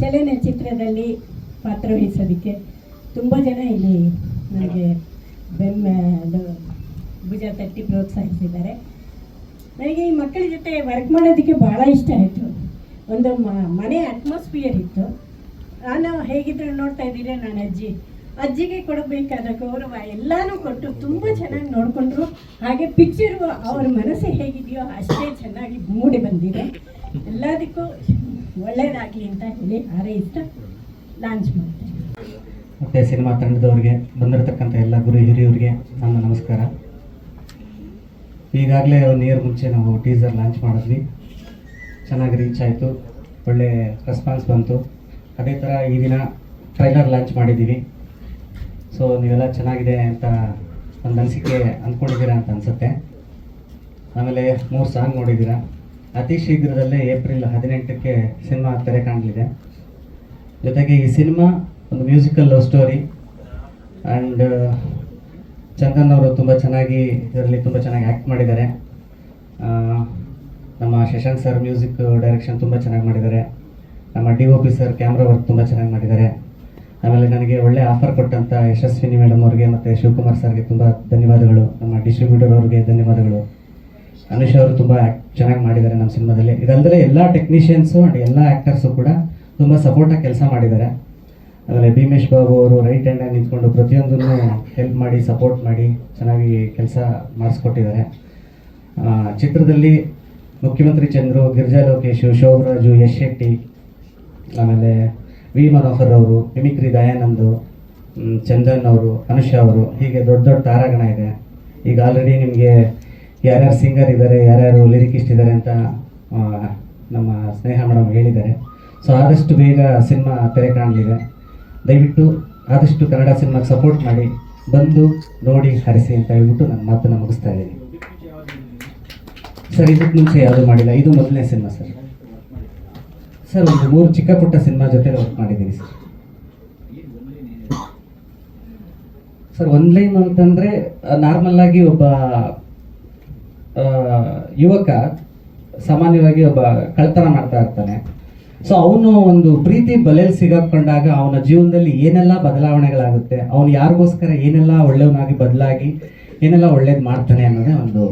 ಚಲನಚಿತ್ರದಲ್ಲಿ ಪಾತ್ರವಹಿಸೋದಕ್ಕೆ ತುಂಬ ಜನ ಇಲ್ಲಿ ನನಗೆ ಬೆಮ್ಮ ಭುಜ ತಟ್ಟಿ ಪ್ರೋತ್ಸಾಹಿಸಿದ್ದಾರೆ. ನನಗೆ ಈ ಮಕ್ಕಳ ಜೊತೆ ವರ್ಕ್ ಮಾಡೋದಕ್ಕೆ ಭಾಳ ಇಷ್ಟ ಆಯಿತು. ಒಂದು ಮನೆ ಅಟ್ಮಾಸ್ಫಿಯರ್ ಇತ್ತು. ನಾನು ಹೇಗಿದ್ರು ನೋಡ್ತಾ ಇದ್ದೀರಾ ನಾನು ಅಜ್ಜಿ? ಅಜ್ಜಿಗೆ ಕೊಡಬೇಕಾದ ಗೌರವ ಎಲ್ಲಾನು ಕೊಟ್ಟು ತುಂಬ ಚೆನ್ನಾಗಿ ನೋಡಿಕೊಂಡ್ರು. ಹಾಗೆ ಪಿಕ್ಚರು ಅವ್ರ ಮನಸ್ಸು ಹೇಗಿದೆಯೋ ಅಷ್ಟೇ ಚೆನ್ನಾಗಿ ಮೂಡಿ ಬಂದಿದೆ. ಎಲ್ಲದಕ್ಕೂ ಒಳ್ಳೆಯದಾಗಲಿ ಅಂತ ಹೇಳಿ ಹಾರೈಸ್ತಾ ಲಾಂಚ್ ಮಾಡ್ತೀನಿ ಮತ್ತೆ ಸಿನಿಮಾ ತಂಡದವ್ರಿಗೆ ಬಂದಿರತಕ್ಕಂಥ ಎಲ್ಲ ಗುರು ಹಿರಿಯರಿಗೆ ನಮ್ಮ ನಮಸ್ಕಾರ. ಈಗಾಗಲೇ ಒಂದು ಇಯರ್ ಮುಂಚೆ ನಾವು ಟೀಸರ್ ಲಾಂಚ್ ಮಾಡಿದ್ವಿ. ಚೆನ್ನಾಗಿ ರೀಚ್ ಆಯಿತು. ಒಳ್ಳೆ ರೆಸ್ಪಾನ್ಸ್ ಬಂತು. ಅದೇ ಥರ ಈ ದಿನ ಟ್ರೈಲರ್ ಲಾಂಚ್ ಮಾಡಿದ್ದೀವಿ. ಸೊ ನೀವೆಲ್ಲ ಚೆನ್ನಾಗಿದೆ ಅಂತ ಒಂದು ಅನಿಸಿಕೆ ಅಂದ್ಕೊಂಡಿದ್ದೀರಾ ಅಂತ ಅನಿಸುತ್ತೆ. ಆಮೇಲೆ ಮೂರು ಸಾಂಗ್ ನೋಡಿದ್ದೀರಾ. ಅತಿ ಶೀಘ್ರದಲ್ಲೇ ಏಪ್ರಿಲ್ ಹದಿನೆಂಟಕ್ಕೆ ಸಿನಿಮಾ ತೆರೆ ಕಾಣಲಿದೆ. ಜೊತೆಗೆ ಈ ಸಿನಿಮಾ ಒಂದು musical love story. And Chandan ಅವರು ತುಂಬ ಚೆನ್ನಾಗಿ ಇದರಲ್ಲಿ ತುಂಬ ಚೆನ್ನಾಗಿ ಆ್ಯಕ್ಟ್ ಮಾಡಿದ್ದಾರೆ. ನಮ್ಮ ಶಶಾಂಕ್ ಸರ್ ಮ್ಯೂಸಿಕ್ ಡೈರೆಕ್ಷನ್ ತುಂಬ ಚೆನ್ನಾಗಿ ಮಾಡಿದ್ದಾರೆ. ನಮ್ಮ D O P sir camera work ತುಂಬ ಚೆನ್ನಾಗಿ ಮಾಡಿದ್ದಾರೆ. ಆಮೇಲೆ ನನಗೆ ಒಳ್ಳೆ ಆಫರ್ ಕೊಟ್ಟಂಥ ಯಶಸ್ವಿನಿ ಮೇಡಮ್ ಅವ್ರಿಗೆ ಮತ್ತು ಶಿವಕುಮಾರ್ ಸರ್ಗೆ ತುಂಬ ಧನ್ಯವಾದಗಳು. ನಮ್ಮ ಡಿಸ್ಟ್ರಿಬ್ಯೂಟರ್ ಅವ್ರಿಗೆ ಧನ್ಯವಾದಗಳು. ಅನುಷ್ ಅವರು ತುಂಬ ಚೆನ್ನಾಗಿ ಮಾಡಿದ್ದಾರೆ ನಮ್ಮ ಸಿನಿಮಾದಲ್ಲಿ. ಇದಲ್ಲದೆ ಎಲ್ಲ ಟೆಕ್ನಿಷಿಯನ್ಸು ಆ್ಯಂಡ್ ಎಲ್ಲ ಆ್ಯಕ್ಟರ್ಸು ಕೂಡ ತುಂಬ ಸಪೋರ್ಟಾಗಿ ಕೆಲಸ ಮಾಡಿದ್ದಾರೆ. ಆಮೇಲೆ ಭೀಮೇಶ್ ಬಾಬು ಅವರು ರೈಟ್ ಹ್ಯಾಂಡಾಗಿ ನಿಂತ್ಕೊಂಡು ಪ್ರತಿಯೊಂದನ್ನು ಹೆಲ್ಪ್ ಮಾಡಿ ಸಪೋರ್ಟ್ ಮಾಡಿ ಚೆನ್ನಾಗಿ ಕೆಲಸ ಮಾಡಿಸ್ಕೊಟ್ಟಿದ್ದಾರೆ. ಚಿತ್ರದಲ್ಲಿ ಮುಖ್ಯಮಂತ್ರಿ ಚಂದ್ರು, ಗಿರಿಜಾ ಲೋಕೇಶು, ಶೋಭರಾಜು, ಯಶ್ ಶೆಟ್ಟಿ, ಆಮೇಲೆ ವಿ ಮನೋಹರ್ ಅವರು, ಮಿಮಿಕ್ರಿ ದಯಾನಂದು ಚಂದನ್ ಅವರು, ಅನುಷಾ ಅವರು, ಹೀಗೆ ದೊಡ್ಡ ದೊಡ್ಡ ತಾರಾಗಣ ಇದೆ. ಈಗ ಆಲ್ರೆಡಿ ನಿಮಗೆ ಯಾರ್ಯಾರು ಸಿಂಗರ್ ಇದ್ದಾರೆ, ಯಾರ್ಯಾರು ಲಿರಿಕಿಸ್ಟ್ ಇದ್ದಾರೆ ಅಂತ ನಮ್ಮ ಸ್ನೇಹ ಮೇಡಮ್ ಹೇಳಿದ್ದಾರೆ. ಸೊ ಆದಷ್ಟು ಬೇಗ ಸಿನಿಮಾ ತೆರೆ ಕಾಣಲಿದೆ. ದಯವಿಟ್ಟು ಆದಷ್ಟು ಕನ್ನಡ ಸಿನಿಮಾಗೆ ಸಪೋರ್ಟ್ ಮಾಡಿ, ಬಂದು ನೋಡಿ, ಹರಿಸಿ ಅಂತ ಹೇಳ್ಬಿಟ್ಟು ನನ್ನ ಮಾತನ್ನು ಮುಗಿಸ್ತಾ ಇದ್ದೀನಿ. ಸರ್ ಇದಕ್ಕೆ ಮುಂಚೆ ಯಾವುದೂ ಮಾಡಿಲ್ಲ? ಇದು ಮೊದಲನೇ ಸಿನಿಮಾ ಸರ್. ಸರ್, ಒಂದು ಮೂರು ಚಿಕ್ಕ ಪುಟ್ಟ ಸಿನಿಮಾ ಜೊತೆ ವರ್ಕ್ ಮಾಡಿದ್ದೀನಿ ಸರ್. ಸರ್ ಒನ್ ಲೈನ್ ಅಂತಂದರೆ, ನಾರ್ಮಲ್ ಆಗಿ ಒಬ್ಬ ಯುವಕ ಸಾಮಾನ್ಯವಾಗಿ ಒಬ್ಬ ಕಳ್ತನ ಮಾಡ್ತಾ ಇರ್ತಾನೆ. ಸೊ ಅವನು ಒಂದು ಪ್ರೀತಿ ಬಲೆಯಲ್ಲಿ ಸಿಗಾಕೊಂಡಾಗ ಅವನ ಜೀವನದಲ್ಲಿ ಏನೆಲ್ಲ ಬದಲಾವಣೆಗಳಾಗುತ್ತೆ ಅವನು ಯಾರಿಗೋಸ್ಕರ ಏನೆಲ್ಲ ಒಳ್ಳೆಯವನಾಗಿ ಬದಲಾಗಿ ಏನೆಲ್ಲ ಒಳ್ಳೇದು ಮಾಡ್ತಾನೆ ಅನ್ನೋದೇ ಒಂದು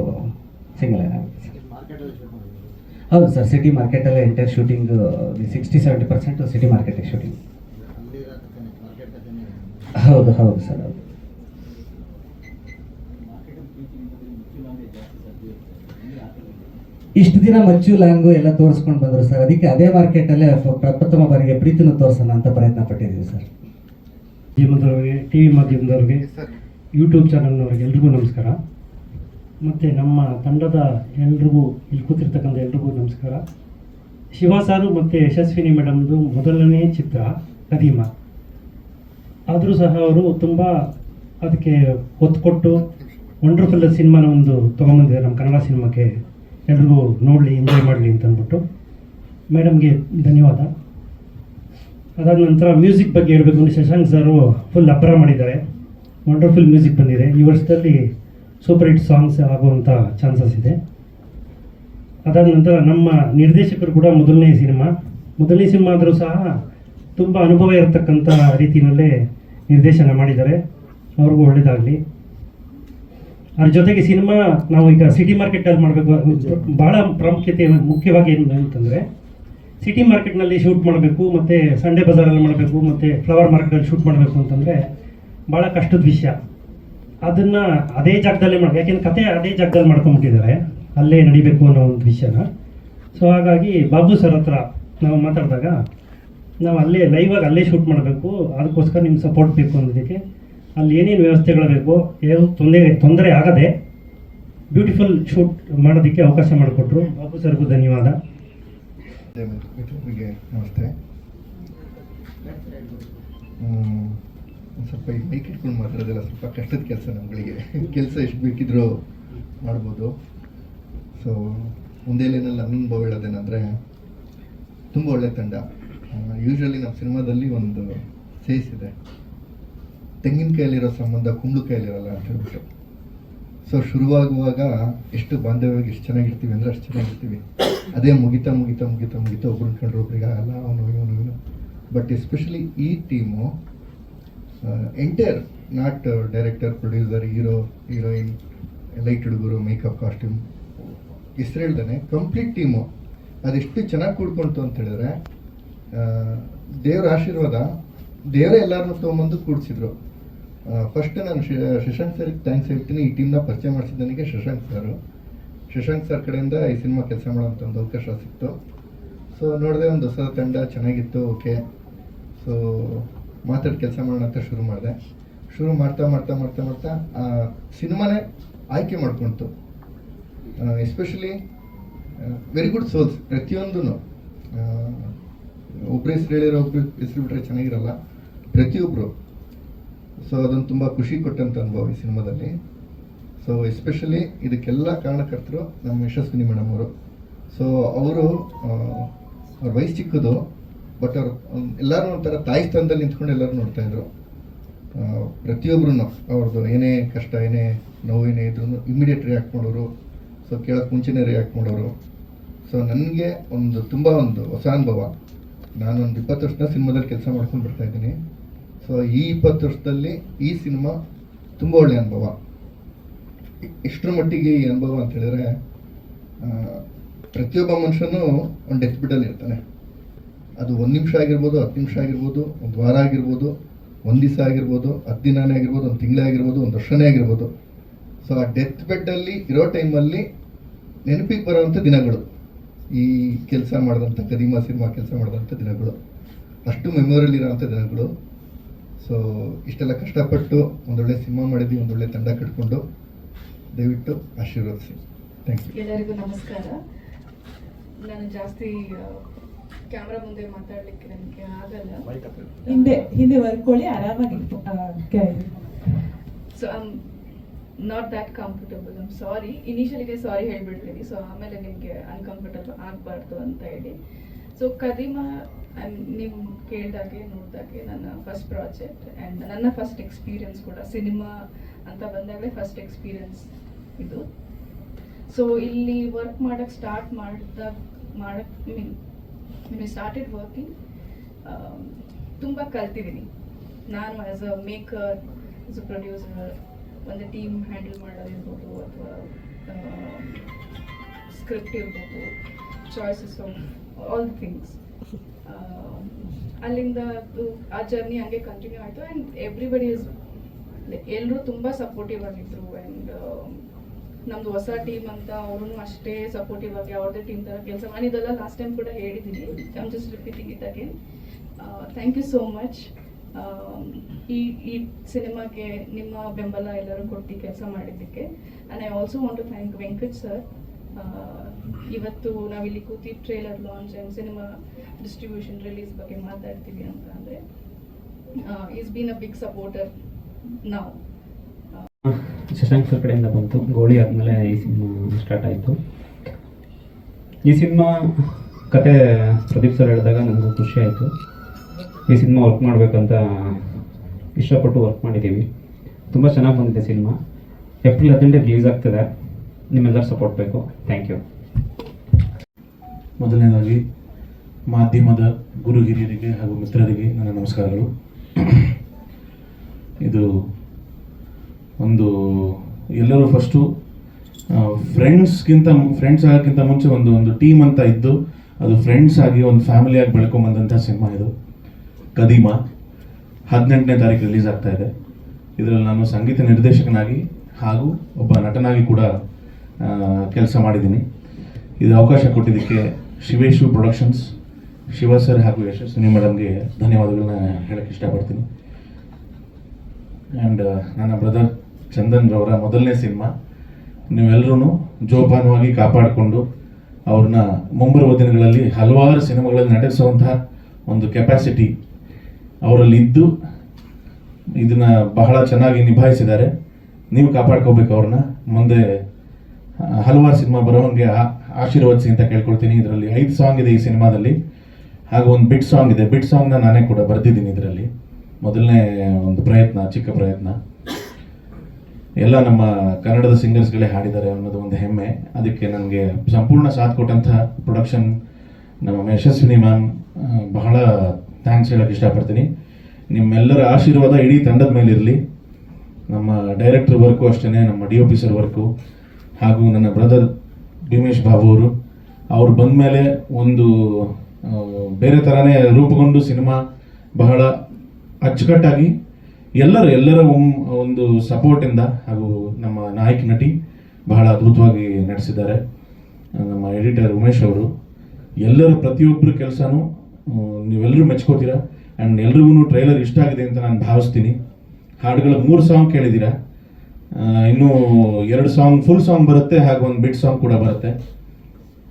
ಸಿಂಗಲ್ ಏನಾಗುತ್ತೆ ಹೌದು sir city ಮಾರ್ಕೆಟಲ್ಲೇ enter shooting sixty seventy percent city ಮಾರ್ಕೆಟಿಗೆ ಶೂಟಿಂಗ್ ಹೌದು ಹೌದು ಸರ್ ಹೌದು. ಇಷ್ಟು ದಿನ ಮಚ್ಚು ಲ್ಯಾಂಗು ಎಲ್ಲ ತೋರಿಸ್ಕೊಂಡು ಬಂದರು ಸರ್. ಅದಕ್ಕೆ ಅದೇ ಮಾರ್ಕೆಟಲ್ಲೇ ಪ್ರಪ್ರಥಮ ಬಾರಿಗೆ ಪ್ರೀತಿನೂ ತೋರಿಸೋಣ ಅಂತ ಪ್ರಯತ್ನ ಪಟ್ಟಿದ್ದೀವಿ ಸರ್. ಮಾಧ್ಯಮದವ್ರಿಗೆ ಟಿ ವಿ ಮಾಧ್ಯಮದವ್ರಿಗೆ ಯೂಟ್ಯೂಬ್ ಚಾನಲ್ನವ್ರಿಗೆ ಎಲ್ರಿಗೂ ನಮಸ್ಕಾರ. ಮತ್ತು ನಮ್ಮ ತಂಡದ ಎಲ್ರಿಗೂ ಇಲ್ಲಿ ಕೂತಿರ್ತಕ್ಕಂಥ ಎಲ್ರಿಗೂ ನಮಸ್ಕಾರ. ಶಿವ ಸಾರು ಮತ್ತು ಯಶಸ್ವಿನಿ ಮೇಡಮ್ದು ಮೊದಲನೇ ಚಿತ್ರ ಕದೀಮ. ಆದರೂ ಸಹ ಅವರು ತುಂಬ ಅದಕ್ಕೆ ಒತ್ತು ಕೊಟ್ಟು ವಂಡರ್ಫುಲ್ ಸಿನಿಮಾನ ಒಂದು ತೊಗೊಂಬಂದಿದ್ದಾರೆ ನಮ್ಮ ಕನ್ನಡ ಸಿನಿಮಾಕ್ಕೆ. ಎಲ್ರಿಗೂ ನೋಡಲಿ ಎಂಜಾಯ್ ಮಾಡಲಿ ಅಂತ ಅಂದ್ಬಿಟ್ಟು ಮೇಡಮ್ಗೆ ಧನ್ಯವಾದ. ಅದಾದ ನಂತರ ಮ್ಯೂಸಿಕ್ ಬಗ್ಗೆ ಹೇಳಬೇಕು ಅಂದರೆ ಶಶಾಂಕ್ ಸರು ಫುಲ್ ಅಬ್ಬರ ಮಾಡಿದ್ದಾರೆ. ವಂಡರ್ಫುಲ್ ಮ್ಯೂಸಿಕ್ ಬಂದಿದೆ. ಈ ವರ್ಷದಲ್ಲಿ ಸೂಪರ್ ಹಿಟ್ ಸಾಂಗ್ಸ್ ಆಗುವಂಥ ಚಾನ್ಸಸ್ ಇದೆ. ಅದಾದ ನಂತರ ನಮ್ಮ ನಿರ್ದೇಶಕರು ಕೂಡ ಮೊದಲನೇ ಸಿನಿಮಾ. ಮೊದಲನೇ ಸಿನಿಮಾ ಆದರೂ ಸಹ ತುಂಬ ಅನುಭವ ಇರತಕ್ಕಂಥ ರೀತಿಯಲ್ಲೇ ನಿರ್ದೇಶನ ಮಾಡಿದ್ದಾರೆ. ಅವ್ರಿಗೂ ಒಳ್ಳೆಯದಾಗಲಿ ಅದ್ರ ಜೊತೆಗೆ ಸಿನಿಮಾ ನಾವು ಈಗ ಸಿಟಿ ಮಾರ್ಕೆಟಲ್ಲಿ ಮಾಡಬೇಕು ಭಾಳ ಪ್ರಾಮುಖ್ಯತೆ ಮುಖ್ಯವಾಗಿ ಏನು ಅಂತಂದರೆ ಸಿಟಿ ಮಾರ್ಕೆಟ್ನಲ್ಲಿ ಶೂಟ್ ಮಾಡಬೇಕು, ಮತ್ತು ಸಂಡೇ ಬಜಾರಲ್ಲಿ ಮಾಡಬೇಕು, ಮತ್ತು ಫ್ಲವರ್ ಮಾರ್ಕೆಟಲ್ಲಿ ಶೂಟ್ ಮಾಡಬೇಕು ಅಂತಂದರೆ ಭಾಳ ಕಷ್ಟದ ವಿಷಯ. ಅದನ್ನು ಅದೇ ಜಾಗದಲ್ಲೇ ಮಾಡಿ, ಯಾಕೆಂದ್ರೆ ಕತೆ ಅದೇ ಜಾಗದಲ್ಲಿ ಮಾಡ್ಕೊಂಬಿಟ್ಟಿದ್ದಾರೆ ಅಲ್ಲೇ ನಡಿಬೇಕು ಅನ್ನೋ ಒಂದು ವಿಷಯನ. ಸೊ ಹಾಗಾಗಿ ಬಾಬು ಸರ್ ಹತ್ರ ನಾವು ಮಾತಾಡಿದಾಗ ನಾವು ಅಲ್ಲೇ ಲೈವಾಗಿ ಅಲ್ಲೇ ಶೂಟ್ ಮಾಡಬೇಕು, ಅದಕ್ಕೋಸ್ಕರ ನಿಮ್ಗೆ ಸಪೋರ್ಟ್ ಬೇಕು ಅನ್ನೋದಕ್ಕೆ ಅಲ್ಲಿ ಏನೇನು ವ್ಯವಸ್ಥೆಗಳು ಬೇಕು, ಏನು ತೊಂದರೆ ತೊಂದರೆ ಆಗದೆ ಬ್ಯೂಟಿಫುಲ್ ಶೂಟ್ ಮಾಡೋದಕ್ಕೆ ಅವಕಾಶ ಮಾಡಿಕೊಟ್ರು. ಬಾಬು ಸರ್ಗೂ ಧನ್ಯವಾದ. ನಮಸ್ತೆ. ಸ್ವಲ್ಪ ಮೈಕ್ ಇಟ್ಕೊಂಡು ಮಾತಾಡೋದಿಲ್ಲ ಸ್ವಲ್ಪ ಕಷ್ಟದ ಕೆಲಸ ನಮ್ಗಳಿಗೆ. ಕೆಲಸ ಎಷ್ಟು ಬೇಕಿದ್ರೂ ಮಾಡ್ಬೋದು. ಸೊ ಒಂದೇ ನನ್ನ ಅನುಭವ ಹೇಳೋದೇನೆಂದರೆ, ತುಂಬ ಒಳ್ಳೆ ತಂಡ. ಯೂಶ್ವಲಿ ನಮ್ಮ ಸಿನಿಮಾದಲ್ಲಿ ಒಂದು ಸೇಸ್ ತೆಂಗಿನಕಾಯಲ್ಲಿರೋ ಸಂಬಂಧ ಕುಂಬಳಕಾಯಲ್ಲಿರಲ್ಲ ಅಂತ ಹೇಳ್ಬಿಟ್ಟು. ಸೊ ಶುರುವಾಗುವಾಗ ಎಷ್ಟು ಬಾಂಧವ್ಯವಾಗಿ ಎಷ್ಟು ಚೆನ್ನಾಗಿರ್ತೀವಿ ಅಂದರೆ ಅಷ್ಟು ಚೆನ್ನಾಗಿರ್ತೀವಿ. ಅದೇ ಮುಗಿತಾ ಮುಗಿತಾ ಮುಗಿತಾ ಮುಗಿತಾ ಒಬ್ರನ್ನ ಕಂಡ್ರೆ ಒಬ್ರಿಗೆ ಆಗಲ್ಲ ಅವನು, ಇವನು ಇವನು. ಬಟ್ ಎಸ್ಪೆಷಲಿ ಈ team entire not director producer hero heroine light ಹುಡುಗರು ಮೇಕಪ್ ಕಾಸ್ಟ್ಯೂಮ್ ಹೆಸರು ಹೇಳ್ದಾನೆ ಕಂಪ್ಲೀಟ್ ಟೀಮು. ಅದೆಷ್ಟು ಚೆನ್ನಾಗಿ ಕೂಡ್ಕೊಳ್ತು ಅಂತ ಹೇಳಿದ್ರೆ ದೇವ್ರ ಆಶೀರ್ವಾದ, ದೇವರೇ ಎಲ್ಲರನ್ನೂ ತೊಗೊಂಬಂದು ಕೂಡಿಸಿದ್ರು. ಫಸ್ಟ್ ನಾನು ಶಶಾಂಕ್ ಸರ್ಗೆ ಥ್ಯಾಂಕ್ಸ್ ಹೇಳ್ತೀನಿ. ಈ ಟೀಮ್ನ ಪರಿಚಯ ಮಾಡಿಸಿದ ನನಗೆ ಶಶಾಂಕ್ ಸರ್ ಶಶಾಂಕ್ ಸರ್ ಕಡೆಯಿಂದ ಈ ಸಿನಿಮಾ ಕೆಲಸ ಮಾಡೋಂಥ ಒಂದು ಅವಕಾಶ ಸಿಕ್ತು. ಸೊ ನೋಡಿದೆ ಒಂದು ಹೊಸ ತಂಡ, ಚೆನ್ನಾಗಿತ್ತು ಓಕೆ ಸೊ ಮಾತಾಡಿ ಕೆಲಸ ಮಾಡೋಣ ಅಂತ ಶುರು ಮಾಡಿದೆ. ಶುರು ಮಾಡ್ತಾ ಮಾಡ್ತಾ ಮಾಡ್ತಾ ಮಾಡ್ತಾ ಸಿನಿಮಾನೇ ಆಯ್ಕೆ ಮಾಡ್ಕೊಳ್ತು ಎಸ್ಪೆಷಲಿ ವೆರಿ ಗುಡ್ ಸೋಲ್ಸ್ ಪ್ರತಿಯೊಂದೂ ಒಬ್ಬರು ಹೆಸರು ಹೇಳಿರೋ ಒಬ್ಬರು ಹೆಸರು ಬಿಟ್ಟರೆ ಚೆನ್ನಾಗಿರಲ್ಲ. ಪ್ರತಿಯೊಬ್ಬರು ಸೊ ಅದೊಂದು ತುಂಬ ಖುಷಿ ಕೊಟ್ಟಂತ ಅನುಭವ ಈ ಸಿನಿಮಾದಲ್ಲಿ. ಸೊ ಎಸ್ಪೆಷಲಿ ಇದಕ್ಕೆಲ್ಲ ಕಾರಣಕರ್ತರು ನಮ್ಮ ಯಶಸ್ವಿನಿ ಮೇಡಮ್ ಅವರು. ಸೊ ಅವರು ಅವ್ರ ವಯಸ್ಸು ಚಿಕ್ಕದು ಬಟ್ ಅವ್ರು ಎಲ್ಲರೂ ಒಂಥರ ತಾಯಿ ಸ್ಥಾನದಲ್ಲಿ ನಿಂತ್ಕೊಂಡು ಎಲ್ಲರೂ ನೋಡ್ತಾ ಇದ್ರು. ಪ್ರತಿಯೊಬ್ಬರೂ ಅವ್ರದ್ದು ಏನೇ ಕಷ್ಟ, ಏನೇ ನೋವು, ಏನೇ ಇದ್ರು ಇಮಿಡಿಯೇಟ್ ರಿಯಾಕ್ಟ್ ಮಾಡೋರು. ಸೊ ಕೇಳೋಕ್ಕೆ ಮುಂಚೆನೇ ರಿಯಾಕ್ಟ್ ಮಾಡೋರು. ಸೊ ನನಗೆ ಒಂದು ತುಂಬ ಒಂದು ಹೊಸ ಅನುಭವ. ನಾನೊಂದು ಇಪ್ಪತ್ತು ವರ್ಷದ ಸಿನಿಮಾದಲ್ಲಿ ಕೆಲಸ ಮಾಡ್ಕೊಂಡು ಬರ್ತಾ ಇದ್ದೀನಿ. ಸೊ ಈ ಇಪ್ಪತ್ತು ವರ್ಷದಲ್ಲಿ ಈ ಸಿನಿಮಾ ತುಂಬ ಒಳ್ಳೆಯ ಅನುಭವ. ಇಷ್ಟರ ಮಟ್ಟಿಗೆ ಈ ಅನುಭವ ಅಂತ ಹೇಳಿದ್ರೆ ಪ್ರತಿಯೊಬ್ಬ ಮನುಷ್ಯನೂ ಒಂದು ಡೆತ್ ಬಿಡಲ್ಲಿ ಇರ್ತಾನೆ. ಅದು ಒಂದು ನಿಮಿಷ ಆಗಿರ್ಬೋದು, ಹತ್ತು ನಿಮಿಷ ಆಗಿರ್ಬೋದು, ಒಂದು ವಾರ ಆಗಿರ್ಬೋದು, ಒಂದು ದಿವಸ ಆಗಿರ್ಬೋದು, ಹತ್ತು ದಿನನೇ ಆಗಿರ್ಬೋದು, ಒಂದು ತಿಂಗಳೇ ಆಗಿರ್ಬೋದು, ಒಂದು ವರ್ಷನೇ ಆಗಿರ್ಬೋದು. ಸೊ ಆ ಡೆತ್ ಬೆಡ್ಡಲ್ಲಿ ಇರೋ ಟೈಮಲ್ಲಿ ನೆನಪಿಗೆ ಬರೋವಂಥ ದಿನಗಳು. ಈ ಕೆಲಸ ಮಾಡಿದಂಥ ಕದಿಮಾ ಸಿನಿಮಾ ಕೆಲಸ ಮಾಡಿದಂಥ ದಿನಗಳು. ಅಷ್ಟು ಮೆಮೊರಿಯಲ್ ಇರೋವಂಥ ದಿನಗಳು. ಸೊ ಇಷ್ಟೆಲ್ಲ ಕಷ್ಟಪಟ್ಟು ಒಂದೊಳ್ಳೆ ಸಿನಿಮಾ ಮಾಡಿದ್ವಿ ಒಂದೊಳ್ಳೆ ತಂಡ ಕಟ್ಕೊಂಡು ದಯವಿಟ್ಟು ಆಶೀರ್ವದಿಸಿ. ಥ್ಯಾಂಕ್ ಯು ಎಲ್ಲರಿಗೂ ನಮಸ್ಕಾರ. ನಾನು ಜಾಸ್ತಿ ಕ್ಯಾಮ್ರಾ ಮುಂದೆ ಮಾತಾಡಲಿಕ್ಕೆ ನನಗೆ ಆಗಲ್ಲ. ಹಿಂದೆ ಹಿಂದೆ ವರ್ಕೊಳ್ಳಿ ಆರಾಮಾಗಿ so I'm not that comfortable I'm sorry ಇನಿಷಿಯಲಿಗೆ sorry ಹೇಳ್ಬಿಡ್ತೀನಿ ಸೊ ಆಮೇಲೆ ನಿಮಗೆ ಅನ್ಕಂಫರ್ಟಬಲ್ ಆಗಬಾರ್ದು ಅಂತ ಹೇಳಿ. ಸೊ ಕದಿಮಾ ನೀವು ಕೇಳಿದಾಗೆ, ನೋಡಿದಾಗೆ ನನ್ನ ಫಸ್ಟ್ ಪ್ರಾಜೆಕ್ಟ್ ಆ್ಯಂಡ್ ನನ್ನ ಫಸ್ಟ್ ಎಕ್ಸ್ಪೀರಿಯನ್ಸ್ ಕೂಡ ಸಿನಿಮಾ ಅಂತ ಬಂದಾಗಲೇ ಫಸ್ಟ್ ಎಕ್ಸ್ಪೀರಿಯನ್ಸ್ ಇದು. ಸೊ ಇಲ್ಲಿ ವರ್ಕ್ ಮಾಡೋಕ್ಕೆ ಸ್ಟಾರ್ಟ್ ಮಾಡಿದಾಗ ಮಾಡಕ್ ಮೀನ್ ಮೀನ್ ಸ್ಟಾರ್ಟೆಡ್ ವರ್ಕಿಂಗ್ ತುಂಬ ಕಲ್ತಿದ್ದೀನಿ ನಾನು as a maker as a producer ಒಂದು ಟೀಮ್ ಹ್ಯಾಂಡಲ್ ಮಾಡೋದಿರ್ಬೋದು ಅಥವಾ ಸ್ಕ್ರಿಪ್ಟ್ ಇರ್ಬೋದು ಚಾಯ್ಸಸ್ ಆಫ್ ಆಲ್ ಥಿಂಗ್ಸ್ ಅಲ್ಲಿಂದ ಆ ಜರ್ನಿ ಹಂಗೆ ಕಂಟಿನ್ಯೂ ಆಯಿತು ಆ್ಯಂಡ್ ಎವ್ರಿಬಡಿ ಇಸ್ ಎಲ್ಲರೂ ತುಂಬ ಸಪೋರ್ಟಿವ್ ಆಗಿದ್ರು ಆ್ಯಂಡ್ ನಮ್ಮದು ಹೊಸ ಟೀಮ್ ಅಂತ ಅವರು ಅಷ್ಟೇ ಸಪೋರ್ಟಿವ್ ಆಗಿ ಅವ್ರದ್ದೇ ಟೀಮ್ ಥರ ಕೆಲಸ ಮಾಡಿದ್ದೆಲ್ಲ ಲಾಸ್ಟ್ ಟೈಮ್ ಕೂಡ ಹೇಳಿದ್ದೀನಿ I'm just repeating it again thank you so much ಈ ಈ ಸಿನಿಮಾಗೆ ನಿಮ್ಮ ಬೆಂಬಲ ಎಲ್ಲರೂ ಕೊಟ್ಟು ಕೆಲಸ ಮಾಡಿದ್ದಕ್ಕೆ. And I also want to thank Venkat sir ಇವತ್ತು ನಾವಿಲ್ಲಿ ಕೂತಿ trailer launch and cinema distribution release ಬಗ್ಗೆ ಮಾತಾಡ್ತೀವಿ ಅಂತ ಅಂದರೆ is been a big supporter ನಾವು ಶಶಾಂಕ್ ಸರ್ ಕಡೆಯಿಂದ ಬಂತು. ಗೋಳಿ ಆದಮೇಲೆ ಈ ಸಿನಿಮಾ ಸ್ಟಾರ್ಟ್ ಆಯಿತು. ಈ ಸಿನಿಮಾ ಕತೆ ಪ್ರದೀಪ್ ಸರ್ ಹೇಳಿದಾಗ ನನಗೂ ಖುಷಿ ಆಯಿತು. ಈ ಸಿನಿಮಾ ವರ್ಕ್ ಮಾಡಬೇಕಂತ ಇಷ್ಟಪಟ್ಟು ವರ್ಕ್ ಮಾಡಿದ್ದೀವಿ ತುಂಬ ಚೆನ್ನಾಗಿ ಬಂದಿದೆ ಸಿನಿಮಾ. ಏಪ್ರಿಲ್ ಹದಿನೆಂಟು ರಿಲೀಸ್ ಆಗ್ತದೆ. ನಿಮ್ಮೆಲ್ಲರೂ ಸಪೋರ್ಟ್ ಬೇಕು. ಥ್ಯಾಂಕ್ ಯು ಮೊದಲನೇದಾಗಿ ಮಾಧ್ಯಮದ ಗುರು ಹಿರಿಯರಿಗೆ ಹಾಗೂ ಮಿತ್ರರಿಗೆ ನನ್ನ ನಮಸ್ಕಾರಗಳು. ಇದು ಒಂದು ಎಲ್ಲರೂ ಫಸ್ಟು ಫ್ರೆಂಡ್ಸ್ಗಿಂತ ಫ್ರೆಂಡ್ಸ್ ಆಗೋಕ್ಕಿಂತ ಮುಂಚೆ ಒಂದು ಒಂದು ಟೀಮ್ ಅಂತ ಇದ್ದು, ಅದು ಫ್ರೆಂಡ್ಸ್ ಆಗಿ ಒಂದು ಫ್ಯಾಮಿಲಿಯಾಗಿ ಬೆಳ್ಕೊಂಬಂದಂಥ ಸಿನಿಮಾ ಇದು. ಕದೀಮ ಹದಿನೆಂಟನೇ ತಾರೀಕು ರಿಲೀಸ್ ಆಗ್ತಾ ಇದೆ. ಇದರಲ್ಲಿ ನಾನು ಸಂಗೀತ ನಿರ್ದೇಶಕನಾಗಿ ಹಾಗೂ ಒಬ್ಬ ನಟನಾಗಿ ಕೂಡ ಕೆಲಸ ಮಾಡಿದ್ದೀನಿ. ಇದು ಅವಕಾಶ ಕೊಟ್ಟಿದ್ದಕ್ಕೆ ಶಿವೇಶು ಪ್ರೊಡಕ್ಷನ್ಸ್ ಶಿವ ಸರ್ ಹಾಗೂ ಯಶಸ್ವಿನಿ ಮೇಡಮ್ಗೆ ಧನ್ಯವಾದಗಳನ್ನ ಹೇಳಕ್ಕೆ ಇಷ್ಟಪಡ್ತೀನಿ. ಆ್ಯಂಡ್ ನನ್ನ ಬ್ರದರ್ ಚಂದನ್ ರವರ ಮೊದಲನೇ ಸಿನಿಮಾ ನೀವೆಲ್ಲರೂ ಜೋಪಾನವಾಗಿ ಕಾಪಾಡಿಕೊಂಡು ಅವ್ರನ್ನ ಮುಂಬರುವ ದಿನಗಳಲ್ಲಿ ಹಲವಾರು ಸಿನಿಮಾಗಳಲ್ಲಿ ನಟಿಸುವಂತಹ ಒಂದು ಕೆಪಾಸಿಟಿ ಅವರಲ್ಲಿ ಇದ್ದು ಇದನ್ನ ಬಹಳ ಚೆನ್ನಾಗಿ ನಿಭಾಯಿಸಿದ್ದಾರೆ. ನೀವು ಕಾಪಾಡ್ಕೋಬೇಕು ಅವ್ರನ್ನ. ಮುಂದೆ, ಹಲವಾರು ಸಿನಿಮಾ ಬರೋವಂಗೆ ಆಶೀರ್ವದಿಸಿ ಅಂತ ಕೇಳ್ಕೊಳ್ತೀನಿ. ಇದರಲ್ಲಿ ಐದು ಸಾಂಗ್ ಇದೆ ಈ ಸಿನಿಮಾದಲ್ಲಿ. ಹಾಗೂ ಒಂದು ಬಿಟ್ ಸಾಂಗ್ ಇದೆ. ಬಿಟ್ ಸಾಂಗ್ನ ನಾನೇ ಕೂಡ ಬರೆದಿದ್ದೀನಿ ಇದರಲ್ಲಿ. ಮೊದಲನೇ ಒಂದು ಪ್ರಯತ್ನ, ಚಿಕ್ಕ ಪ್ರಯತ್ನ. ಎಲ್ಲ ನಮ್ಮ ಕನ್ನಡದ ಸಿಂಗರ್ಸ್ಗಳೇ ಹಾಡಿದ್ದಾರೆ ಅನ್ನೋದು ಒಂದು ಹೆಮ್ಮೆ. ಅದಕ್ಕೆ ನನಗೆ ಸಂಪೂರ್ಣ ಸಾಥ್ ಕೊಟ್ಟಂತಹ ಪ್ರೊಡಕ್ಷನ್ ನಮ್ಮ ಯಶಸ್ವಿನಿ ಮ್ಯಾಮ್ ಬಹಳ ಥ್ಯಾಂಕ್ಸ್ ಹೇಳಕ್ಕೆ ಇಷ್ಟಪಡ್ತೀನಿ. ನಿಮ್ಮೆಲ್ಲರ ಆಶೀರ್ವಾದ ಇಡೀ ತಂಡದ ಮೇಲೆ ಇರಲಿ. ನಮ್ಮ ಡೈರೆಕ್ಟರ್ ವರ್ಕು ಅಷ್ಟೇ ನಮ್ಮ D O P sir work ಹಾಗೂ ನನ್ನ ಬ್ರದರ್ ಭೀಮೇಶ್ ಬಾಬು ಅವರು ಅವ್ರು ಬಂದ ಮೇಲೆ ಒಂದು ಬೇರೆ ಥರನೇ ರೂಪುಗೊಂಡು ಸಿನಿಮಾ ಬಹಳ ಅಚ್ಚುಕಟ್ಟಾಗಿ ಎಲ್ಲರೂ, ಎಲ್ಲರ ಒಂದು ಸಪೋರ್ಟಿಂದ ಹಾಗೂ ನಮ್ಮ ನಾಯಕ ನಟಿ ಬಹಳ ಅದ್ಭುತವಾಗಿ ನಡೆಸಿದ್ದಾರೆ ನಮ್ಮ ಎಡಿಟರ್ ಉಮೇಶ್ ಅವರು. ಎಲ್ಲರ ಪ್ರತಿಯೊಬ್ಬರ ಕೆಲಸನೂ ನೀವೆಲ್ಲರೂ ಮೆಚ್ಕೋತೀರಾ? ಆ್ಯಂಡ್ ಎಲ್ರಿಗೂ ಟ್ರೈಲರ್ ಇಷ್ಟ ಆಗಿದೆ ಅಂತ ನಾನು ಭಾವಿಸ್ತೀನಿ. ಹಾಡುಗಳ ಮೂರು ಸಾಂಗ್ ಕೇಳಿದ್ದೀರಾ ಇನ್ನೂ ಎರಡು ಸಾಂಗ್ ಫುಲ್ ಸಾಂಗ್ ಬರುತ್ತೆ, ಹಾಗೆ ಒಂದು ಬಿಟ್ ಸಾಂಗ್ ಕೂಡ ಬರುತ್ತೆ.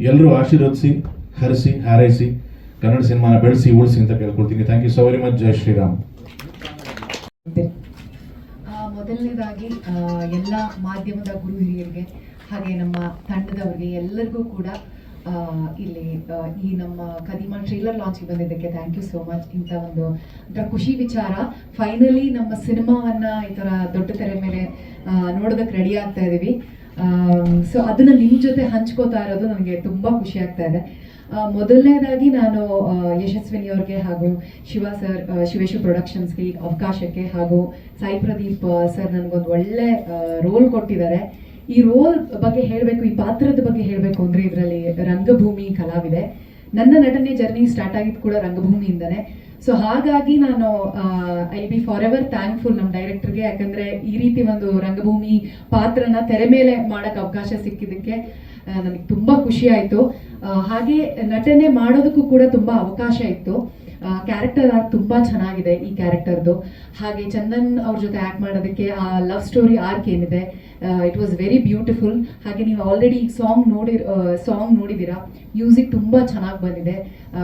ಎಲ್ಲರೂ ಆಶೀರ್ವದಿಸಿ, ಹರಿಸಿ, ಹಾರೈಸಿ, ಕನ್ನಡ ಸಿನಿಮಾನ ಬೆಳೆಸಿ, ಉಳಿಸಿ ಅಂತ ಕೇಳ್ಕೊಳ್ತೀನಿ thank you so very much Jai Shriram. ಮೊದಲನೇದಾಗಿ ಎಲ್ಲ ಮಾಧ್ಯಮದ ಗುರು ಹಿರಿಯರಿಗೆ, ಹಾಗೆ ನಮ್ಮ ತಂಡದವರಿಗೆ ಎಲ್ಲರಿಗೂ ಕೂಡ ಇಲ್ಲಿ ಈ ನಮ್ಮ ಕದಿಮ ಟ್ರೇಲರ್ ಲಾಂಚ್ ಬಂದಿದ್ದಕ್ಕೆ ಥ್ಯಾಂಕ್ ಯು ಸೋ ಮಚ್ ಇಂಥ ಒಂದು ಒಂಥರ ಖುಷಿ ವಿಚಾರ. ಫೈನಲಿ ನಮ್ಮ ಸಿನಿಮಾವನ್ನ ಈ ಥರ ದೊಡ್ಡ ತೆರೆ ಮೇಲೆ ನೋಡೋದಕ್ಕೆ ರೆಡಿ ಆಗ್ತಾ ಇದ್ದೀವಿ ಸೊ ಅದನ್ನ ನಿಮ್ಮ ಜೊತೆ ಹಂಚ್ಕೋತಾ ಇರೋದು ನನಗೆ ತುಂಬ ಖುಷಿ ಆಗ್ತಾ ಇದೆ. ಮೊದಲನೇದಾಗಿ ನಾನು ಯಶಸ್ವಿನಿ ಅವ್ರಿಗೆ ಹಾಗೂ ಶಿವ ಸರ್ ಶಿವೇಶು ಪ್ರೊಡಕ್ಷನ್ಸ್ಗೆ ಅವಕಾಶಕ್ಕೆ ಹಾಗೂ ಸಾಯಿ ಪ್ರದೀಪ್ ಸರ್ ನನಗೊಂದು ಒಳ್ಳೆ ರೋಲ್ ಕೊಟ್ಟಿದ್ದಾರೆ. ಈ ರೋಲ್ ಬಗ್ಗೆ ಹೇಳಬೇಕು, ಈ ಪಾತ್ರದ ಬಗ್ಗೆ ಹೇಳಬೇಕು ಅಂದ್ರೆ ಇದರಲ್ಲಿ ರಂಗಭೂಮಿ ಕಲಾವಿದೆ. ನನ್ನ ನಟನೆ ಜರ್ನಿ ಸ್ಟಾರ್ಟ್ ಆಗಿದ್ದು ಕೂಡ ರಂಗಭೂಮಿಯಿಂದನೇ. ಸೊ ಹಾಗಾಗಿ ನಾನು I be for ever thankful ನಮ್ಮ ಡೈರೆಕ್ಟರ್ಗೆ ಯಾಕಂದ್ರೆ ಈ ರೀತಿ ಒಂದು ರಂಗಭೂಮಿ ಪಾತ್ರನ ತೆರೆ ಮೇಲೆ ಮಾಡಕ್ ಅವಕಾಶ ಸಿಕ್ಕಿದ್ದಕ್ಕೆ ನನಗೆ ತುಂಬಾ ಖುಷಿ ಆಯ್ತು. ಹಾಗೆ ನಟನೆ ಮಾಡೋದಕ್ಕೂ ಕೂಡ ತುಂಬಾ ಅವಕಾಶ ಇತ್ತು. ಕ್ಯಾರೆಕ್ಟರ್ ಆರ್ಕ್ ತುಂಬಾ ಚೆನ್ನಾಗಿದೆ ಈ ಕ್ಯಾರೆಕ್ಟರ್ದು ಹಾಗೆ ಚಂದನ್ ಅವ್ರ ಜೊತೆ ಆಕ್ಟ್ ಮಾಡೋದಕ್ಕೆ ಆ ಲವ್ ಸ್ಟೋರಿ ಆರ್ಕ್ ಏನಿದೆ ಇಟ್ ವಾಸ್ ವೆರಿ ಬ್ಯೂಟಿಫುಲ್ ಹಾಗೆ ನೀವು ಆಲ್ರೆಡಿ ಸಾಂಗ್ ನೋಡಿ ಸಾಂಗ್ ನೋಡಿದ್ದೀರಾ ಮ್ಯೂಸಿಕ್ ತುಂಬಾ ಚೆನ್ನಾಗಿ ಬಂದಿದೆ.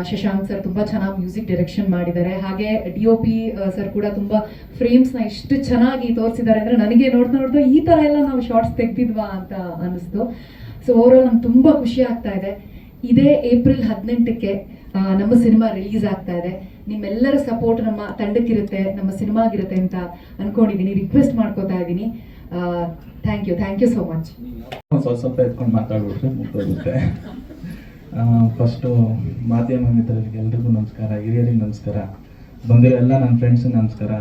ಶಶಾಂಕ್ ಸರ್ ತುಂಬಾ ಚೆನ್ನಾಗಿ ಮ್ಯೂಸಿಕ್ ಡೈರೆಕ್ಷನ್ ಮಾಡಿದ್ದಾರೆ. ಹಾಗೆ ಡಿ ಒ ಪಿ ಸರ್ ಕೂಡ ತುಂಬಾ ಫ್ರೇಮ್ಸ್ನ ಎಷ್ಟು ಚೆನ್ನಾಗಿ ತೋರಿಸಿದ್ದಾರೆ ಅಂದ್ರೆ ನನಗೆ ನೋಡ್ತಾ ನೋಡ್ತಾ ಈ ಥರ ಎಲ್ಲ ನಾವು ಶಾರ್ಟ್ಸ್ ತೆಗ್ದಿದ್ವಾ ಅಂತ ಅನಿಸ್ತು ಸೊ ಓವರ್ ನಂಗೆ ತುಂಬಾ ಖುಷಿ ಆಗ್ತಾ ಇದೆ. ಇದೇ ಏಪ್ರಿಲ್ ಹದಿನೆಂಟಕ್ಕೆ ನಮ್ಮ ಸಿನಿಮಾ ರಿಲೀಸ್ ಆಗ್ತಾ ಇದೆ. ನಿಮ್ಮೆಲ್ಲರ ಸಪೋರ್ಟ್ ನಮ್ಮ ತಂಡಕ್ಕಿರುತ್ತೆ, ನಮ್ಮ ಸಿನಿಮಾಗಿರುತ್ತೆ ಅಂತ ಅನ್ಕೊಂಡಿದ್ದೀನಿ ರಿಕ್ವೆಸ್ಟ್ ಮಾಡ್ಕೋತಾ ಇದ್ದೀನಿ thank you thank you so much ಸ್ವಲ್ಪ ಸ್ವಲ್ಪ ಎತ್ಕೊಂಡು ಮಾತಾಡ್ಬಿಟ್ರೆ ಫಸ್ಟು ಮಾಧ್ಯಮ ಮಿತ್ರರಿಗೆ ಎಲ್ರಿಗೂ ನಮಸ್ಕಾರ, ಹಿರಿಯರಿಗೆ ನಮಸ್ಕಾರ, ಬಂದಿರೋ ಎಲ್ಲ ನನ್ನ ಫ್ರೆಂಡ್ಸ್ ನಮಸ್ಕಾರ.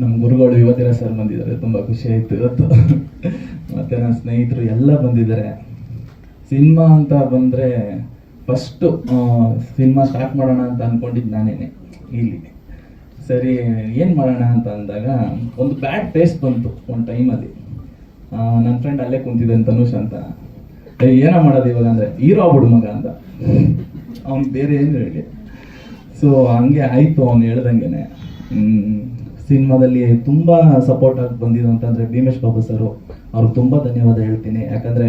ನಮ್ಮ ಗುರುಗಳು ಯುವತಿರ ಸರ್ ಬಂದಿದ್ದಾರೆ. ತುಂಬ ಖುಷಿ ಆಯಿತು ಇವತ್ತು. ಮತ್ತು ನನ್ನ ಸ್ನೇಹಿತರು ಎಲ್ಲ ಬಂದಿದ್ದಾರೆ. ಸಿನಿಮಾ ಅಂತ ಬಂದರೆ ಫಸ್ಟು ಸಿನಿಮಾ ಸ್ಟಾರ್ಟ್ ಮಾಡೋಣ ಅಂತ ಅಂದ್ಕೊಂಡಿದ್ದು ನಾನೇನೆ ಇಲ್ಲಿ. ಸರಿ, ಏನು ಮಾಡೋಣ ಅಂತ ಅಂದಾಗ, ಒಂದು ಬ್ಯಾಡ್ ಟೇಸ್ಟ್ ಬಂತು ಒಂದು ಟೈಮಲ್ಲಿ ನನ್ನ ಫ್ರೆಂಡ್ ಅಲ್ಲೇ ತನುಷ್ ಅಂತ. ಏ, ಏನೋ ಮಾಡೋದು ಇವಾಗ ಅಂದರೆ, ಹೀರೋ ಆಗ್ಬಿಡು ಮಗ ಅಂತ. ಅವ್ನು ಬೇರೆ ಏನು ಹೇಳಿ. ಸೊ ಹಂಗೆ ಆಯಿತು ಅವ್ನು ಹೇಳ್ದಂಗೆ ಸಿನಿಮಾದಲ್ಲಿ ತುಂಬ ಸಪೋರ್ಟ್ ಆಗಿ ಬಂದಿದ್ದು ಅಂತಂದರೆ ಭೀಮೇಶ್ ಬಾಬು ಸರು. ಅವ್ರಿಗೆ ತುಂಬ ಧನ್ಯವಾದ ಹೇಳ್ತೀನಿ. ಯಾಕಂದರೆ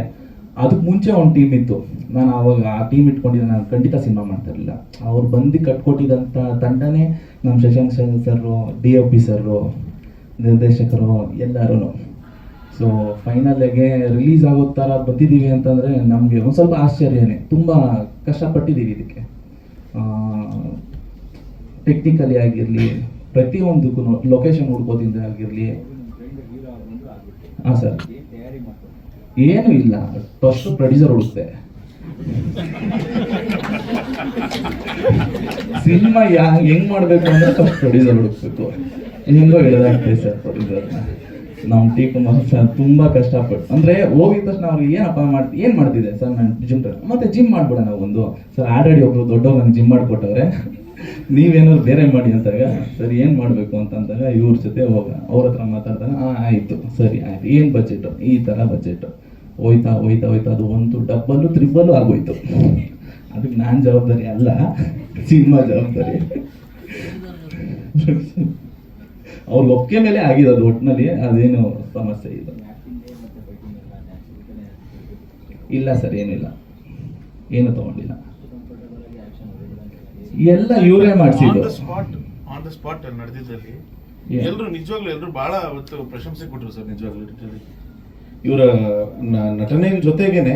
ಅದಕ್ಕೆ ಮುಂಚೆ ಒಂದು ಟೀಮ್ ಇತ್ತು. ನಾನು ಅವಾಗ ಆ ಟೀಮ್ ಇಟ್ಕೊಂಡಿದ್ದೆ ನಾನು ಖಂಡಿತ ಸಿನಿಮಾ ಮಾಡ್ತಾ ಇರಲಿಲ್ಲ ಅವ್ರು ಬಂದು ಕಟ್ಕೊಟ್ಟಿದ್ದಂಥ ತಂಡನೇ ನಮ್ಮ Shashank sir D F P sir ನಿರ್ದೇಶಕರು ಎಲ್ಲರೂ ಸೊ ಫೈನಲ್ಗೆ ರಿಲೀಸ್ ಆಗೋ ಥರ ಬಂದಿದ್ದೀವಿ ಅಂತಂದರೆ ನಮಗೆ ಒಂದು ಸ್ವಲ್ಪ ಆಶ್ಚರ್ಯನೇ. ತುಂಬ ಕಷ್ಟಪಟ್ಟಿದ್ದೀವಿ ಇದಕ್ಕೆ. ಟೆಕ್ನಿಕಲಿ ಆಗಿರಲಿ ಪ್ರತಿಯೊಂದಕ್ಕೂ ಲೊಕೇಶನ್ ಹುಡ್ಕೋದಿಂದ ಆಗಿರಲಿ. ಹಾಂ ಸರ್. ಏನು ಇಲ್ಲ. ಫಸ್ಟ್ ಪ್ರೊಡ್ಯೂಸರ್ ಉಳಿಸ್ದೆ. ಸಿನಿಮಾ ಯಾ, ಹೆಂಗ್ ಮಾಡ್ಬೇಕು ಅಂದ್ರೆ ಫಸ್ಟ್ ಪ್ರೊಡ್ಯೂಸರ್ ಹುಡುಕ್ಬೇಕು ಹೆಂಗೋ ಹೇಳಿದಾಗ್ತದೆ ಸರ್ ಪ್ರೊಡ್ಯೂಸರ್ ನಮ್ಮ ಟಿ ಕುಮಾರ್ ಸರ್ ತುಂಬಾ ಕಷ್ಟಪಟ್ಟು, ಅಂದ್ರೆ ಹೋಗಿದ ತಕ್ಷಣ ಅವ್ರಿಗೆ ಏನಪ್ಪ ಮಾಡ್ತಿ ಏನ್ ಮಾಡ್ತಿದೆ ಸರ್ ನಾನು ಜಿಮ್ ಮತ್ತೆ ಜಿಮ್ ಮಾಡ್ಬಿಡೋಣ ಒಂದು ಸರ್ ಆಲ್ರೆಡಿ ಒಬ್ರು ದೊಡ್ಡವ್ರು ನಂಗೆ ಜಿಮ್ ಮಾಡ್ಕೊಟ್ಟವ್ರೆ. ನೀವೇನಾದ್ರು ಬೇರೆ ಮಾಡಿ ಅಂತಾಗ, ಸರಿ ಏನ್ ಮಾಡ್ಬೇಕು ಅಂತಂದಾಗ ಇವ್ರ ಜೊತೆ ಹೋಗ ಅವ್ರ ಹತ್ರ ಮಾತಾಡ್ದಾಗ ಆಯ್ತು, ಸರಿ, ಆಯ್ತು. ಏನ್ ಬಜೆಟ್ ಈ ತರ ಬಜೆಟ್ ಹೋಯ್ತಾ ಹೋಯ್ತಾ ಹೋಯ್ತಾ ಅದು ಒಂದು ಡಬ್ಬಲ್ಲು ತ್ರಿಬ್ಬಲ್ಲು ಆಗೋಯ್ತು. ಅದಕ್ಕೆ ನಾನ್ ಜವಾಬ್ದಾರಿ ಅಲ್ಲ ಸಿನಿಮಾ ಜವಾಬ್ದಾರಿ. ಅವ್ರ ಒಪ್ಪಿಗೆ ಮೇಲೆ ಆಗಿದೆ ಅದು ಒಟ್ಟಿನಲ್ಲಿ ಅದೇನು ಸಮಸ್ಯೆ ಇಲ್ಲ. ಇಲ್ಲ ಸರ್ ಏನಿಲ್ಲ ಏನು ತಗೊಂಡಿಲ್ಲ. ಎಲ್ಲ ಇವರೇ ಮಾಡಿಸಿದ್ರು ಆನ್ ದ ಸ್ಪಾಟ್ ಅಲ್ಲಿ ನಡೆದಿದ್ದಲ್ಲಿ. ಎಲ್ಲರೂ ನಿಜವಾಗ್ಲೂ ಎಲ್ಲರೂ ಬಹಳ ಅವತ್ತು ಪ್ರಶಂಸೆ ಕೊಟ್ಟರು ಸರ್ ನಿಜವಾಗ್ಲೂ. ಇವರ ನಟನೆ ಜೊತೆಗೇನೆ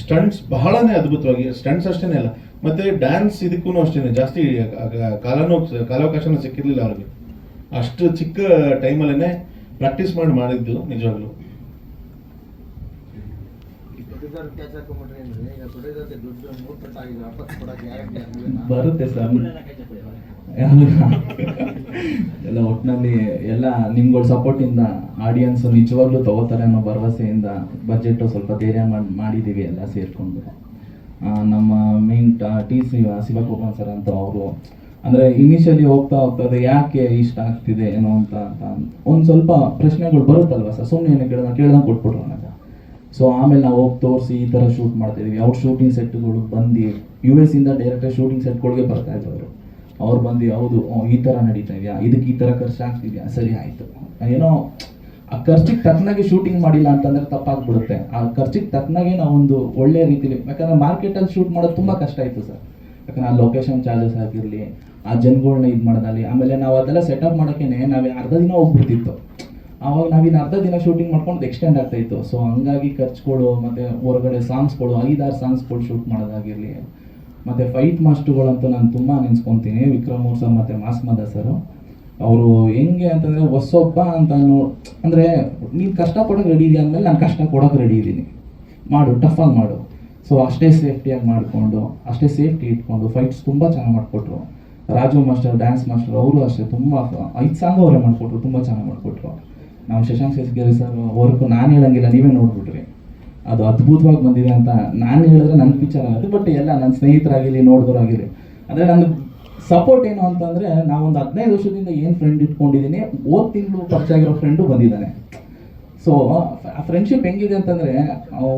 ಸ್ಟಂಟ್ಸ್ ಬಹಳನೇ ಅದ್ಭುತವಾಗಿ ಸ್ಟಂಟ್ಸ್ ಅಷ್ಟೇನೆ ಅಲ್ಲ ಮತ್ತೆ ಡ್ಯಾನ್ಸ್ ಇದಕ್ಕೂ ಅಷ್ಟೇನೆ ಜಾಸ್ತಿ ಕಾಲನೂ ಕಾಲಾವಕಾಶನೂ ಸಿಕ್ಕಿರ್ಲಿಲ್ಲ ಅವ್ರಿಗೆ. ಅಷ್ಟು ಚಿಕ್ಕ ಟೈಮಲ್ಲೇನೆ ಪ್ರಾಕ್ಟೀಸ್ ಮಾಡಿ ಮಾಡಿದ್ದು ನಿಜವಾಗ್ಲೂ. ಬರುತ್ತೆ ಸರ್. ಎಲ್ಲ ಒಟ್ಟಿನಲ್ಲಿ ಎಲ್ಲ ನಿಮ್ಗಳ ಸಪೋರ್ಟಿಂದ ಆಡಿಯನ್ಸ್ ನಿಜವಾಗ್ಲೂ ತಗೋತಾರೆ ಅನ್ನೋ ಭರವಸೆಯಿಂದ ಬಜೆಟ್ ಸ್ವಲ್ಪ ಧೈರ್ಯ ಮಾಡಿ ಮಾಡಿದ್ದೀವಿ ಎಲ್ಲ ಸೇರಿಕೊಂಡು. ನಮ್ಮ main T C Shivakumar sir ಅಂತ ಅವರು. ಅಂದರೆ ಇನಿಷಿಯಲಿ ಹೋಗ್ತಾ ಹೋಗ್ತಾ ಅದು ಯಾಕೆ ಇಷ್ಟ ಆಗ್ತಿದೆ ಏನೋ ಅಂತ ಅಂತ ಒಂದು ಸ್ವಲ್ಪ ಪ್ರಶ್ನೆಗಳು ಬರುತ್ತಲ್ವ ಸರ್ ಸುಮ್ಮನೆ ಏನು ಕೇಳ್ದ, ಕೇಳ್ದಂಗೆ ಕೊಟ್ಬಿಟ್ರು ನನಗೆ ಸೊ ಆಮೇಲೆ ನಾವು ಹೋಗಿ ತೋರಿಸಿ ಈ ಥರ ಶೂಟ್ ಮಾಡ್ತಿದ್ವಿ ಅವ್ರ ಶೂಟಿಂಗ್ ಸೆಟ್ಗಳು ಬಂದು ಯು ಎಸ್ ಇಂದ ಡೈರೆಕ್ಟ್ ಶೂಟಿಂಗ್ ಸೆಟ್ಗಳಿಗೆ ಬರ್ತಾ ಇದ್ರು ಅವರು ಅವ್ರು ಬಂದು, ಹೌದು ಈ ಥರ ನಡೀತಾ ಇದೆಯಾ? ಇದಕ್ಕೆ ಈ ಥರ ಖರ್ಚು ಆಗ್ತಿದ್ಯಾ? ಸರಿ, ಆಯಿತು. ಏನೋ, ಆ ಖರ್ಚಿಗೆ ತಕ್ಕನಾಗಿ ಶೂಟಿಂಗ್ ಮಾಡಿಲ್ಲ ಅಂತಂದ್ರೆ ತಪ್ಪಾಗ್ಬಿಡುತ್ತೆ. ಆ ಖರ್ಚಿಗೆ ನಾವು ನಾವೊಂದು ಒಳ್ಳೆ ರೀತಿಲಿ, ಯಾಕಂದ್ರೆ ಮಾರ್ಕೆಟಲ್ಲಿ ಶೂಟ್ ಮಾಡೋದು ತುಂಬ ಕಷ್ಟ ಆಯಿತು ಸರ್. ಯಾಕಂದ್ರೆ ಆ ಲೊಕೇಶನ್ ಚಾರ್ಜಸ್ ಆಗಿರಲಿ, ಆ ಜನಗಳ್ನ ಇದು ಮಾಡೋದಲ್ಲಿ ಆಮೇಲೆ ನಾವು ಅದೆಲ್ಲ ಸೆಟಪ್ ಮಾಡೋಕ್ಕೇನೆ ನಾವು ಅರ್ಧ ದಿನ ಹೋಗ್ಬಿಡ್ತಿತ್ತು. ಆವಾಗ ನಾವಿನ್ನು ಅರ್ಧ ದಿನ ಶೂಟಿಂಗ್ ಮಾಡ್ಕೊಂಡು ಎಕ್ಸ್ಟೆಂಡ್ ಆಗ್ತಾಯಿತ್ತು ಸೊ ಹಂಗಾಗಿ ಖರ್ಚುಗಳು, ಮತ್ತು ಹೊರಗಡೆ ಸಾಂಗ್ಸ್ಗಳು ಐದಾರು ಸಾಂಗ್ಸ್ಗಳು ಶೂಟ್ ಮಾಡೋದಾಗಿರಲಿ ಮತ್ತು ಫೈಟ್ ಮಾಸ್ಟರ್ಗಳಂತೂ ನಾನು ತುಂಬ ನೆನೆಸ್ಕೊತೀನಿ. ವಿಕ್ರಮ್ ಅವ್ರು ಸರ್ ಮತ್ತು ಮಾಸ್ಮದ ಸರ್ ಅವರು ಹೆಂಗೆ ಅಂತಂದರೆ ಹೊಸೊಬ್ಬ ಅಂತ ಅಂದರೆ ನೀನು ಕಷ್ಟಪಡೋಕೆ ರೆಡಿ ಇದೆಯಾ ಅಂದಮೇಲೆ ನಾನು ಕಷ್ಟ ಕೊಡೋಕೆ ರೆಡಿ ಇದ್ದೀನಿ. ಮಾಡು ಟಫಾಗಿ ಮಾಡು. ಸೊ ಅಷ್ಟೇ ಸೇಫ್ಟಿಯಾಗಿ ಮಾಡಿಕೊಂಡು, ಅಷ್ಟೇ ಸೇಫ್ಟಿ ಇಟ್ಕೊಂಡು ಫೈಟ್ಸ್ ತುಂಬ ಚೆನ್ನಾಗಿ ಮಾಡಿಕೊಟ್ರು. ರಾಜು ಮಾಸ್ಟರ್ ಡ್ಯಾನ್ಸ್ ಮಾಸ್ಟರ್ ಅವರು ಅಷ್ಟೇ ತುಂಬ ಐದು ಸಾಂಗ್ ಅವರೇ ಮಾಡಿಕೊಟ್ರು, ತುಂಬ ಚೆನ್ನಾಗಿ ಮಾಡಿಕೊಟ್ರು. ನಾವು ಶಶಾಂಕ್ ಶೇಷಗಿರಿ ಸರ್ ವರ್ಕು ನಾನು ಹೇಳಂಗಿಲ್ಲ, ನೀವೇ ನೋಡ್ಬಿಟ್ರಿ. ಅದು ಅದ್ಭುತವಾಗಿ ಬಂದಿದೆ ಅಂತ ನಾನು ಹೇಳಿದ್ರೆ ನನ್ನ ಪಿಕ್ಚರ್ ಆಗುತ್ತೆ ಬಟ್ ಎಲ್ಲ ನನ್ನ ಸ್ನೇಹಿತರಾಗಿರಲಿ, ನೋಡಿದವರಾಗಿರಲಿ. ಅಂದರೆ ನನ್ನ ಸಪೋರ್ಟ್ ಏನು ಅಂತಂದರೆ, ನಾವೊಂದು ಹದಿನೈದು ವರ್ಷದಿಂದ ಏನು ಫ್ರೆಂಡ್ ಇಟ್ಕೊಂಡಿದ್ದೀನಿ ಓದ್ ತಿಂಗಳು ಪರಿಚಯ ಆಗಿರೋ ಫ್ರೆಂಡು ಬಂದಿದ್ದಾನೆ. ಸೊ ಆ ಫ್ರೆಂಡ್ಶಿಪ್ ಹೆಂಗಿದೆ ಅಂತಂದರೆ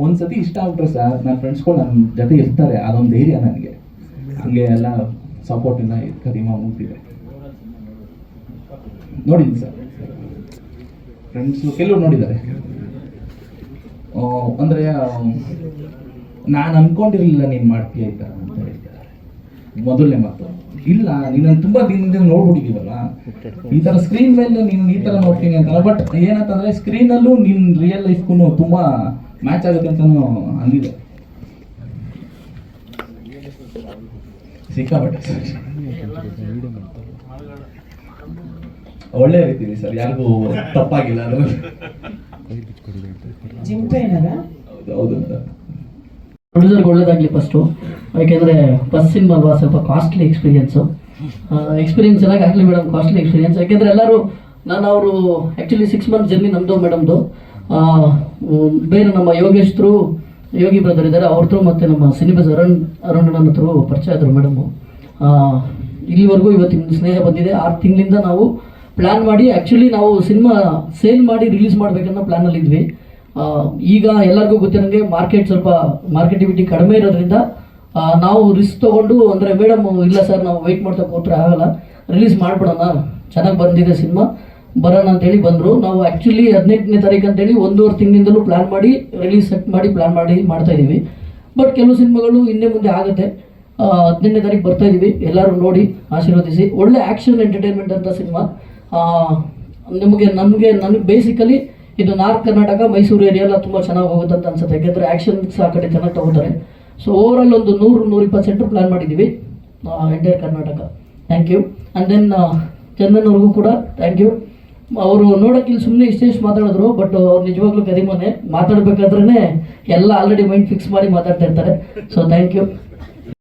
ಒಂದು ಸತಿ ಇಷ್ಟ ಆಗ್ಬಿಟ್ರೆ ಸರ್ ನನ್ನ ಫ್ರೆಂಡ್ಸ್ಗಳು ನನ್ನ ಜೊತೆ ಇರ್ತಾರೆ, ಅದೊಂದು ಧೈರ್ಯ ನನಗೆ. ಹಂಗೆ ಎಲ್ಲ ಸಪೋರ್ಟಿಂದ ಕಡಿಮೆ ಮುಗ್ದಿದೆ ನೋಡಿದ್ದೀನಿ ಸರ್? ಫ್ರೆಂಡ್ಸು ಕೆಲವ್ರು ನೋಡಿದ್ದಾರೆ. ಅಂದ್ರೆ ನಾನು ಅನ್ಕೊಂಡಿರ್ಲಿಲ್ಲ ನೀನು ಮಾಡ್ತೀಯ ಥರ ಅಂತ ಹೇಳ್ತಾರೆ. ಮೊದಲನೇ ಮಾತು. ಇಲ್ಲ, ನೀನು ತುಂಬಾ ದಿನದಿಂದ ನೋಡ್ಬಿಟ್ಟಿದೀವಲ್ಲ? ಈ ತರ ಸ್ಕ್ರೀನ್ ಮೇಲೆ ನೀನು ಈ ತರ ನೋಡ್ತೀನಿ ಅಂತ ಬಟ್ ಏನಂತಂದ್ರೆ ಸ್ಕ್ರೀನಲ್ಲೂ ನಿನ್ ರಿಯಲ್ ಲೈಫ್ಗೂ ತುಂಬಾ ಮ್ಯಾಚ್ ಆಗುತ್ತೆ ಅಂತಾನು ಅಂದಿದೆ. ಸಿಕ್ಕಾಪಟ್ಟೆ ಒಳ್ಳೆ ರೀತಿ ಸರ್, ಯಾರಿಗೂ ತಪ್ಪಾಗಿಲ್ಲ ಅದ್ರಲ್ಲಿ ಪ್ರೊಡ್ಯೂಸರ್ಗೆ ಒಳ್ಳೇದಾಗಲಿ ಫಸ್ಟು ಯಾಕೆಂದರೆ ಫಸ್ಟ್ ಸಿನಿಮಾ ಅಲ್ವಾ ಸ್ವಲ್ಪ ಕಾಸ್ಟ್ಲಿ ಎಕ್ಸ್ಪೀರಿಯನ್ಸು ಎಕ್ಸ್ಪೀರಿಯನ್ಸ್ ಚೆನ್ನಾಗಿ ಆಗಲಿ ಮೇಡಮ್ ಕಾಸ್ಟ್ಲಿ ಎಕ್ಸ್ಪೀರಿಯನ್ಸ್ ಯಾಕೆಂದರೆ ಎಲ್ಲರೂ ನಾನು ಅವರು ಆ್ಯಕ್ಚುಲಿ ಸಿಕ್ಸ್ ಮಂತ್ ಜರ್ನಿ ನಮ್ಮದು ಮೇಡಮ್ದು ಬೇರೆ ನಮ್ಮ ಯೋಗೇಶ್ ಥ್ರೂ ಯೋಗಿ ಬ್ರದರ್ ಇದ್ದಾರೆ ಅವ್ರ ಥ್ರೂ ಮತ್ತು ನಮ್ಮ ಸಿನಿಬಸ್ ಅರುಣ್ ಅರುಣ್ ನನ್ನ ಥ್ರೂ ಪರಿಚಯ ಆದರು ಮೇಡಮು ಇಲ್ಲಿವರೆಗೂ ಇವತ್ತಿನ ಸ್ನೇಹ ಬಂದಿದೆ. ಆರು ತಿಂಗಳಿಂದ ನಾವು ಪ್ಲ್ಯಾನ್ ಮಾಡಿ ಆ್ಯಕ್ಚುಲಿ ನಾವು ಸಿನಿಮಾ ಸೇಲ್ ಮಾಡಿ ರಿಲೀಸ್ ಮಾಡಬೇಕನ್ನೋ ಪ್ಲ್ಯಾನಲ್ಲಿ ಇದ್ವಿ. ಈಗ ಎಲ್ಲರಿಗೂ ಗೊತ್ತಿರೋಂಗೆ ಮಾರ್ಕೆಟ್ ಸ್ವಲ್ಪ ಮಾರ್ಕೆಟಿವಿಟಿ ಕಡಿಮೆ ಇರೋದ್ರಿಂದ ನಾವು ರಿಸ್ಕ್ ತೊಗೊಂಡು ಅಂದರೆ ಮೇಡಮ್ ಇಲ್ಲ ಸರ್, ನಾವು ವೆಯ್ಟ್ ಮಾಡ್ತಾ ಕೂತ್ರೆ ಆಗಲ್ಲ ರಿಲೀಸ್ ಮಾಡಿಬಿಡೋಣ. ಚೆನ್ನಾಗಿ ಬಂದಿದೆ ಸಿನಿಮಾ ಬರೋಣ ಅಂತೇಳಿ ಬಂದರು. ನಾವು ಆ್ಯಕ್ಚುಲಿ ಹದಿನೆಂಟನೇ ತಾರೀಕು ಅಂತೇಳಿ ಒಂದೂವರೆ ತಿಂಗಳಿಂದಲೂ ಪ್ಲ್ಯಾನ್ ಮಾಡಿ ರಿಲೀಸ್ ಸೆಟ್ ಮಾಡಿ ಪ್ಲ್ಯಾನ್ ಮಾಡಿ ಮಾಡ್ತಾ ಇದ್ದೀವಿ. ಬಟ್ ಕೆಲವು ಸಿನಿಮಾಗಳು ಹಿಂದೆ ಮುಂದೆ ಆಗುತ್ತೆ. ಹದಿನೆಂಟನೇ ತಾರೀಕು ಬರ್ತಾ ಇದ್ದೀವಿ. ಎಲ್ಲರೂ ನೋಡಿ, ಆಶೀರ್ವದಿಸಿ. ಒಳ್ಳೆ ಆ್ಯಕ್ಷನ್ ಎಂಟರ್ಟೈನ್ಮೆಂಟ್ ಅಂತ ಸಿನಿಮಾ. ನಿಮಗೆ ನಮಗೆ, ನನಗೆ ಬೇಸಿಕಲಿ ಇದು ನಾರ್ತ್ ಕರ್ನಾಟಕ, ಮೈಸೂರು ಏರಿಯಾ ಎಲ್ಲ ತುಂಬ ಚೆನ್ನಾಗಿ ಹೋಗುತ್ತೆ ಅಂತ ಅನ್ಸುತ್ತೆ. ಯಾಕೆಂದರೆ ಆ್ಯಕ್ಷನ್ಸ್ ಆ ಕಡೆ ಚೆನ್ನಾಗಿ ತಗೋತಾರೆ. ಸೊ ಓವರಾಲ್ ಒಂದು ನೂರು ಇಪ್ಪತ್ತು ಸೆಂಟ್ರ್ ಪ್ಲ್ಯಾನ್ ಮಾಡಿದ್ದೀವಿ entire Karnataka. Thank you and then Chandan ಕೂಡ ಥ್ಯಾಂಕ್ ಯು ಅವರು ನೋಡೋಕೆ ಇಲ್ಲಿ ಸುಮ್ಮನೆ ಇಷ್ಟೇ ಇಷ್ಟು ಮಾತಾಡಿದ್ರು ಬಟ್ ಅವ್ರು ನಿಜವಾಗ್ಲೂ ಕರಿಮನೆ ಮಾತಾಡ್ಬೇಕಾದ್ರೆ ಎಲ್ಲ ಆಲ್ರೆಡಿ ಮೈಂಡ್ ಫಿಕ್ಸ್ ಮಾಡಿ ಮಾತಾಡ್ತಾ ಇರ್ತಾರೆ. So thank you